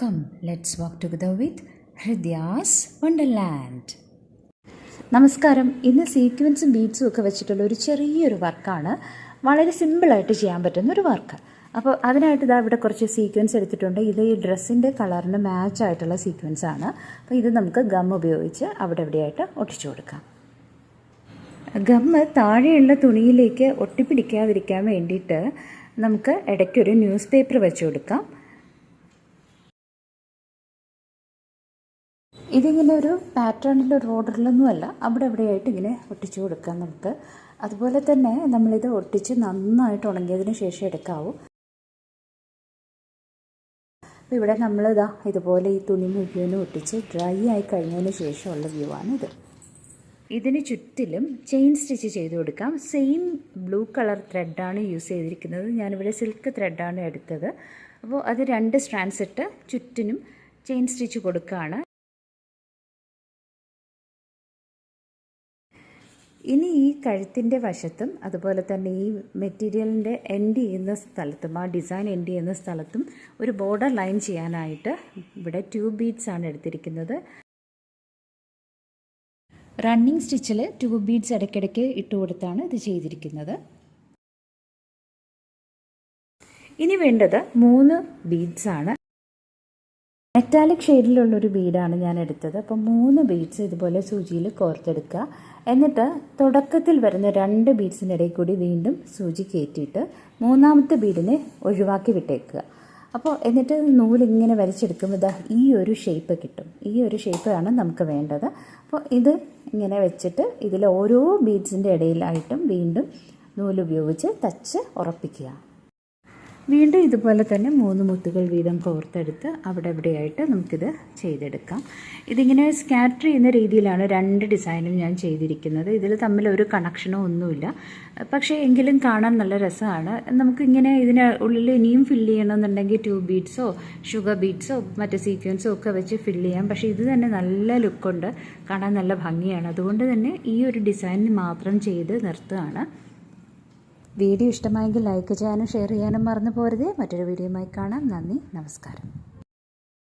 Come, let's walk together with Hridaya's wonderland നമസ്കാരം. ഇന്ന് സീക്വൻസും ബീഡ്സും ഒക്കെ വെച്ചിട്ടുള്ള ഒരു ചെറിയൊരു വർക്കാണ്. വളരെ സിമ്പിളായിട്ട് ചെയ്യാൻ പറ്റുന്ന ഒരു വർക്ക്. അപ്പോൾ അതിനായിട്ട് ഇതാ ഇവിടെ കുറച്ച് സീക്വൻസ് എടുത്തിട്ടുണ്ട്. ഇത് ഈ ഡ്രസ്സിന്റെ കളറിന് മാച്ച് ആയിട്ടുള്ള സീക്വൻസ് ആണ്. അപ്പോൾ ഇത് നമുക്ക് ഗം ഉപയോഗിച്ച് അവിടെ എവിടെയായിട്ട് ഒട്ടിച്ചു കൊടുക്കാം. ഗമ്മ് താഴെയുള്ള തുണിയിലേക്ക് ഒട്ടിപ്പിടിക്കാതിരിക്കാൻ വേണ്ടിയിട്ട് നമുക്ക് ഇടയ്ക്കൊരു ന്യൂസ് പേപ്പർ വെച്ച് കൊടുക്കാം. ഇതിങ്ങനെ ഒരു പാറ്റേണിൽ ഒരു ഓർഡറിലൊന്നുമല്ല അവിടെ എവിടെയായിട്ട് ഇങ്ങനെ ഒട്ടിച്ചു കൊടുക്കാം നമുക്ക്. അതുപോലെ തന്നെ നമ്മളിത് ഒട്ടിച്ച് നന്നായിട്ട് ഉണങ്ങിയതിന് ശേഷം എടുക്കാവൂ. അപ്പോൾ ഇവിടെ നമ്മളിതാ ഇതുപോലെ ഈ തുണി മുഴുവനും ഒട്ടിച്ച് ഡ്രൈ ആയി കഴിഞ്ഞതിന് ശേഷമുള്ള വ്യൂ ആണിത് ഇതിന് ചുറ്റിലും ചെയിൻ സ്റ്റിച്ച് ചെയ്ത് കൊടുക്കാം. സെയിം ബ്ലൂ കളർ ത്രെഡാണ് യൂസ് ചെയ്തിരിക്കുന്നത്. ഞാനിവിടെ സിൽക്ക് ത്രെഡാണ് എടുത്തത്. അപ്പോൾ അത് രണ്ട് സ്ട്രാൻഡ്സ് ഇട്ട് ചുറ്റിനും ചെയിൻ സ്റ്റിച്ച് കൊടുക്കുകയാണ് ഇനി ഈ കഴുത്തിന്റെ വശത്തും അതുപോലെ തന്നെ ഈ മെറ്റീരിയലിന്റെ എൻഡ് ചെയ്യുന്ന സ്ഥലത്തും ആ ഡിസൈൻ എൻഡ് ചെയ്യുന്ന സ്ഥലത്തും ഒരു ബോർഡർ ലൈൻ ചെയ്യാനായിട്ട് ഇവിടെ ട്യൂബ് ബീഡ്സ് ആണ് എടുത്തിരിക്കുന്നത്. റണ്ണിങ് സ്റ്റിച്ചിൽ ട്യൂബ് ബീഡ്സ് ഇടയ്ക്കിടയ്ക്ക് ഇട്ട് കൊടുത്താണ് ഇത് ചെയ്തിരിക്കുന്നത്. ഇനി വേണ്ടത് മൂന്ന് ബീഡ്സാണ് മെറ്റാലിക് ഷെയ്ഡിലുള്ളൊരു ബീഡാണ് ഞാൻ എടുത്തത് അപ്പോൾ മൂന്ന് ബീഡ്സ് ഇതുപോലെ സൂചിയിൽ കോർത്തെടുക്കുക. എന്നിട്ട് തുടക്കത്തിൽ വരുന്ന രണ്ട് ബീഡ്സിനിടയിൽ കൂടി വീണ്ടും സൂചി കയറ്റിയിട്ട് മൂന്നാമത്തെ ബീഡിനെ ഒഴിവാക്കി വിട്ടേക്കുക. അപ്പോൾ എന്നിട്ട് നൂലിങ്ങനെ വലിച്ചെടുക്കുമ്പോൾ ഇതാ ഈ ഒരു ഷേപ്പ് കിട്ടും. ഈ ഒരു ഷേപ്പാണ് നമുക്ക് വേണ്ടത്. അപ്പോൾ ഇത് ഇങ്ങനെ വെച്ചിട്ട് ഇതിൽ ഓരോ ബീഡ്സിന്റെ ഇടയിലായിട്ടും വീണ്ടും നൂലുപയോഗിച്ച് തച്ച് ഉറപ്പിക്കുക. വീണ്ടും ഇതുപോലെ തന്നെ മൂന്ന് മുത്തുകൾ വീതം കോർത്തെടുത്ത് അവിടെ എവിടെയായിട്ട് നമുക്കിത് ചെയ്തെടുക്കാം. ഇതിങ്ങനെ സ്കാറ്റർ ചെയ്യുന്ന രീതിയിലാണ് രണ്ട് ഡിസൈനും ഞാൻ ചെയ്തിരിക്കുന്നത്. ഇതിൽ തമ്മിൽ ഒരു കണക്ഷനോ ഒന്നുമില്ല. പക്ഷേ എങ്കിലും കാണാൻ നല്ല രസമാണ്. നമുക്കിങ്ങനെ ഇതിന് ഉള്ളിൽ ഇനിയും ഫില്ല് ചെയ്യണമെന്നുണ്ടെങ്കിൽ ട്യൂബ് ബീഡ്സോ ഷുഗർ ബീഡ്സോ മറ്റ് സീക്വൻസോ ഒക്കെ വെച്ച് ഫില്ല് ചെയ്യാം. പക്ഷേ ഇത് തന്നെ നല്ല ലുക്കുണ്ട് കാണാൻ നല്ല ഭംഗിയാണ്. അതുകൊണ്ട് തന്നെ ഈ ഒരു ഡിസൈൻ മാത്രം ചെയ്ത് നിർത്തുകയാണ്. വീഡിയോ ഇഷ്ടമായെങ്കിൽ ലൈക്ക് ചെയ്യാനും ഷെയർ ചെയ്യാനും മറന്നു പോരുതേ. മറ്റൊരു വീഡിയോയുമായി കാണാം. നന്ദി. നമസ്കാരം.